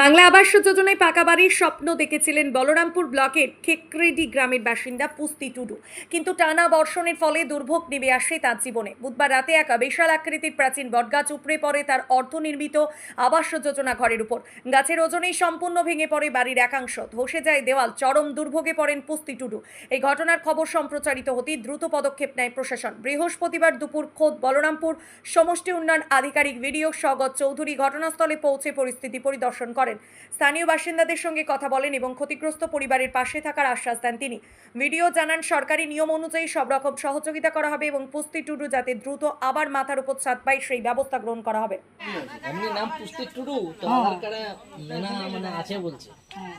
বাংলা আবাস যোজনায় পাকা বাড়ির স্বপ্ন দেখেছিলেন বলরামপুর ব্লকের খেকরেডি গ্রামের বাসিন্দা পুস্তি টুডু। কিন্তু টানা বর্ষণের ফলে দুর্ভোগ নেমে আসে তার জীবনে। বুধবার রাতে এক বিশাল আকৃতির প্রাচীন বটগাছ উপড়ে পড়ে তার অর্ধনির্মিত আবাস যোজনা ঘরের উপর। গাছের ওজনেই সম্পূর্ণ ভেঙে পড়ে বাড়ির একাংশ। ধসে যায় দেওয়াল, চরম দুর্ভোগে পড়েন পুস্তি টুডু। এই ঘটনার খবর সম্প্রচারিত হতেই দ্রুত পদক্ষেপ নেয় প্রশাসন। বৃহস্পতিবার দুপুর খোদ বলরামপুর সমষ্টি উন্নয়ন আধিকারিক ভিডিও স্বগত চৌধুরী ঘটনাস্থলে পৌঁছে পরিস্থিতি পরিদর্শন করেন। স্থানীয় বাসিন্দাদের সঙ্গে কথা বলেন এবং ক্ষতিগ্রস্ত পরিবারের পাশে থাকার আশ্বাস দেন তিনি। ভিডিও জানান সরকারি নিয়ম অনুযায়ী সব রকম সহযোগিতা করা হবে এবং পুস্তি টুডু যাতে দ্রুত আবার মাথার উপর ছাদ পায় সেই ব্যবস্থা গ্রহণ করা হবে। এমনি নাম পুষ্টি টুডু তো হ্যাঁ। আধার মানে আছে বলছে। হ্যাঁ।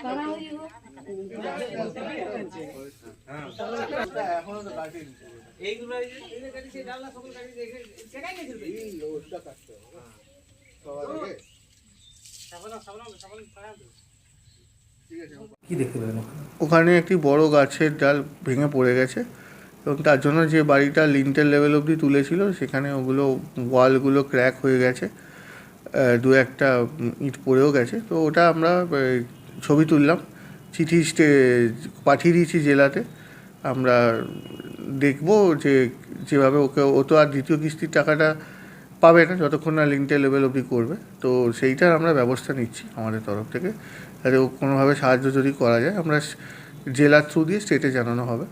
পেলেন ওখানে? একটি বড় গাছের ডাল ভেঙে পড়ে গেছে এবং তার জন্য যে বাড়িটা লিন্টের লেভেল অবধি তুলেছিল, সেখানে ওগুলো ওয়ালগুলো ক্র্যাক হয়ে গেছে দু একটা ইট পড়েও গেছে তো ওটা আমরা ছবি তুললাম চিঠি পাঠিয়ে দিয়েছি জেলাতে। আমরা দেখব যে যেভাবে ওকে, ও তো আর দ্বিতীয় কিস্তির টাকাটা পাবে না, যতক্ষণ না লিঙ্কটা লেভেল অবধি করবে। তো সেইটার আমরা ব্যবস্থা নিচ্ছি আমাদের তরফ থেকে। যাতে ও কোনোভাবে সাহায্য যদি করা যায়, আমরা জেলার থ্রু দিয়ে স্টেটে জানানো হবে।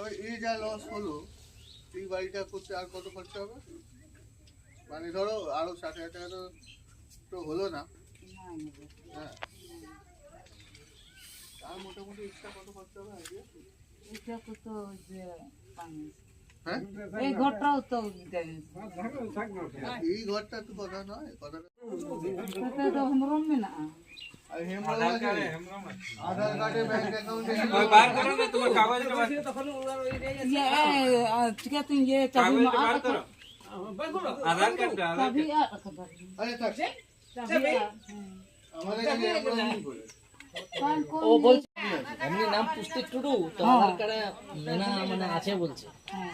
তবে এই যা লস হলো এই বাড়িটা করতে আর কত খরচা হবে? মানে ধরো আরও ষাট হাজার টাকা তো হলো না। হ্যাঁ। আর মোটামুটি এক্সট্রা কত খরচা হবে আজকে? এটা হ্যাঁ? এই ঘরটাও তো এই ঘরটা তো কথা নয় কথাটা তো রমে না। ना আর হেমরাও আছে আধার কার্ডে ব্যাংক অ্যাকাউন্টে ये आ, क्या तुम ये चाबी में आ आधार कार्ड डाल चाबी आ खबर আরে থাক चाबी आ আমাদের কাছে হেমরাও নেই বলে कौन ও कौन বলছে এমনি নাম পুষ্টি টুডু তো হ্যাঁ। আধার কার্ডে না মানে আছে বলছে হ্যাঁ